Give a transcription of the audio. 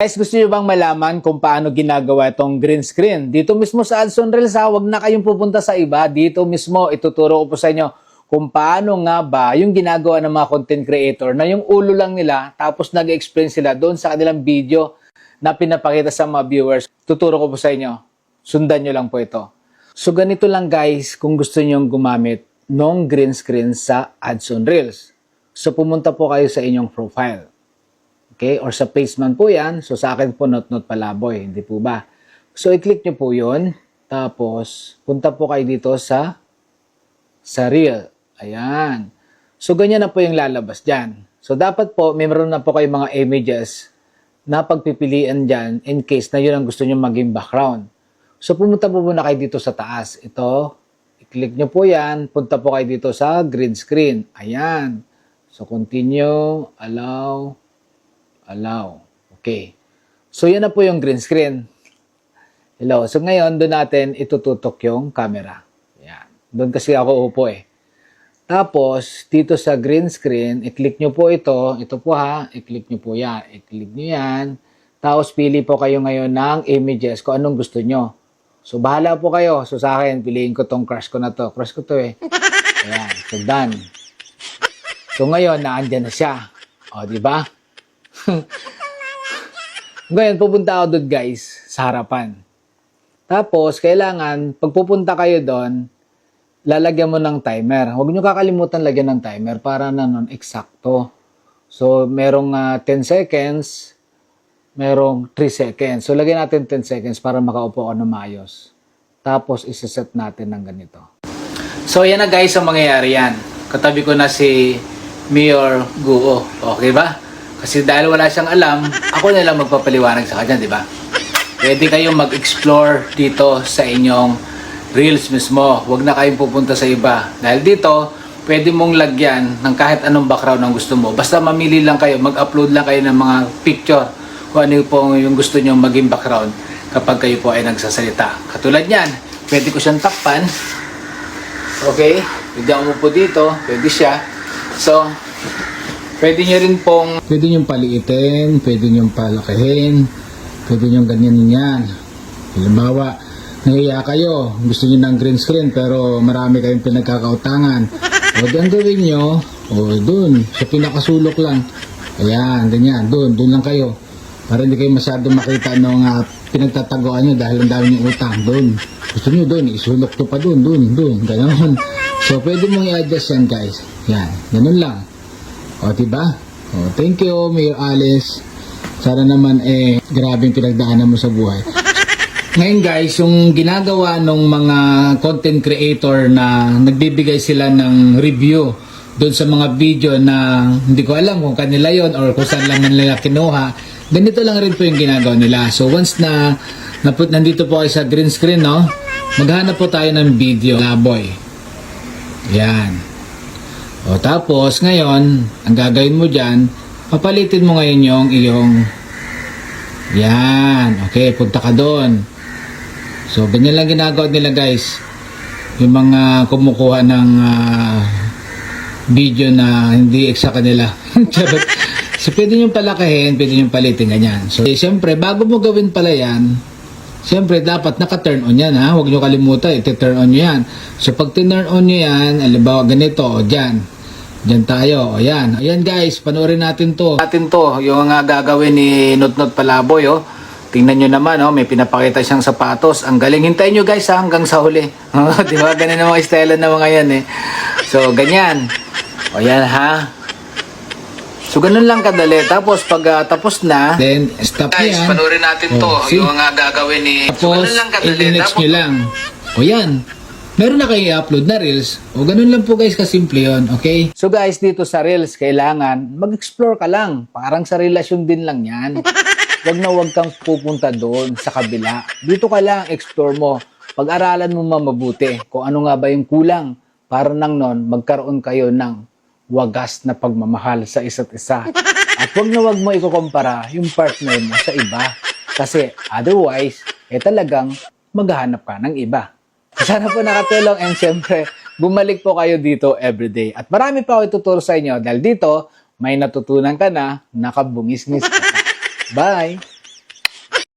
Guys, gusto nyo bang malaman kung paano ginagawa itong green screen? Dito mismo sa Adson Reels ha, huwag na kayong pupunta sa iba. Dito mismo, ituturo ko po sa inyo kung paano nga ba yung ginagawa ng mga content creator na yung ulo lang nila tapos nag-explain sila doon sa kanilang video na pinapakita sa mga viewers. Tuturo ko po sa inyo. Sundan nyo lang po ito. So ganito lang guys kung gusto nyo gumamit ng green screen sa Adson Reels. So pumunta po kayo sa inyong profile. Okay? Or sa page po yan. So sa akin po not not palaboy. Hindi po ba? So i-click nyo po yun. Tapos punta po kayo dito sa sa reel. Ayan. So ganyan na po yung lalabas dyan. So dapat po meron na po kayo mga images na pagpipilian dyan in case na yun ang gusto nyo maging background. So pumunta po muna kayo dito sa taas. Ito, i-click nyo po yan. Punta po kayo dito sa green screen. Ayan. So continue, allow, allow. Okay. So yan na po yung green screen. Hello. So ngayon, doon natin itututok yung camera. Yan. Doon kasi ako upo eh. Tapos, dito sa green screen, i-click nyo po ito. Ito po ha. I-click nyo po yan. I-click nyo yan. Tapos, pili po kayo ngayon ng images kung anong gusto nyo. So, bahala po kayo. So, sa akin, piliin ko tong crush ko na to. Crush ko to eh. Ayan. So, done. So, ngayon, naandyan na siya. O, di ba? Ngayon, pupunta ako doon, guys, sa harapan. Tapos, kailangan, pag pupunta kayo doon, lalagyan mo ng timer. Huwag nyo kakalimutan lagyan ng timer para na nun eksakto. So, merong ah, 10 seconds, merong 3 seconds. So, lagyan natin 10 seconds para makaupo ka na maayos. Tapos, isiset natin ng ganito. So, yan na guys ang mangyayari yan. Katabi ko na si Mayor Guo. Okay ba? Kasi dahil wala siyang alam, ako na lang magpapaliwanag sa kanya, di ba? Pwede kayong mag-explore dito sa inyong reels mismo. Huwag na kayong pupunta sa iba. Dahil dito, pwede mong lagyan ng kahit anong background ang gusto mo. Basta mamili lang kayo, mag-upload lang kayo ng mga picture kung ano po yung gusto nyo maging background kapag kayo po ay nagsasalita. Katulad yan, pwede ko siyang takpan. Okay? Pwede ako umupo dito. Pwede siya. So, pwede nyo rin pong... Pwede nyo paliitin, pwede nyo palakihin, pwede nyo ganyan yan. Halimbawa, nahiya kayo, gusto nyo ng green screen pero marami kayong pinagkakautangan. O ang gawin nyo, o dun, sa pinakasulok lang. Ayan, ganyan, dun, dun lang kayo. Para hindi kayo masyadong makita ng uh, pinagtataguan nyo dahil ang dami nyo utang. Dun, gusto nyo dun, isulok to pa dun, dun, dun, gano'n. So, pwede mong i-adjust yan guys. Yan, ganun lang. O, diba? O, thank you, Mayor Alice. Sana naman eh, grabe yung pinagdaanan mo sa buhay. Ngayon guys, yung ginagawa ng mga content creator na nagbibigay sila ng review doon sa mga video na hindi ko alam kung kanila yon or kung saan lang nila kinuha, ganito lang rin po yung ginagawa nila. So once na naput nandito po kayo sa green screen, no? Maghanap po tayo ng video, laboy. Yan. O tapos ngayon, ang gagawin mo diyan, papalitin mo ngayon yung iyong yan. Okay, punta ka doon. So, ganyan lang ginagawa nila guys. Yung mga kumukuha ng ah, video na hindi exact kanila. So, pwede nyo palakihin, pwede nyo palitin ganyan. So, eh, siyempre, bago mo gawin pala yan, siyempre, dapat naka-turn on yan, ha? Huwag nyo kalimutan, iti-turn on nyo yan. So, pag tinurn on nyo yan, alimbawa ganito, o dyan. Diyan tayo. Ayan. Ayan guys, panoorin natin to. Natin to, yung nga gagawin ni Notnot Palaboy, oh. Tingnan nyo naman, oh, may pinapakita siyang sapatos. Ang galing. Hintayin nyo guys, ha, hanggang sa huli. Di ba? Ganun ang mga estela ng mga yan, eh. So, ganyan. O yan, ha. So, ganun lang kadali. Tapos, pag ah, tapos na, then, stop Guys, yan. panoorin natin to. Oh, see? Yung nga gagawin ni... So, Tapos, ganun lang kadali. i-next Tapos, nyo lang. O yan. Meron na kayo i-upload na Reels. O ganun lang po guys, kasimple yun. Okay? So guys, dito sa Reels, kailangan mag-explore ka lang. Parang sa relasyon din lang yan. Huwag na huwag kang pupunta doon sa kabila. Dito ka lang, explore mo. Pag-aralan mo mabuti kung ano nga ba yung kulang. Para nang nun, magkaroon kayo ng wagas na pagmamahal sa isa't isa. At huwag na huwag mo ikukumpara yung partner mo sa iba. Kasi otherwise, eh talagang maghahanap ka ng iba. Sana po nakatulong and syempre, bumalik po kayo dito everyday. At marami pa ako ituturo sa inyo dahil dito, may natutunan ka na, nakabungis-ngis ka. Bye!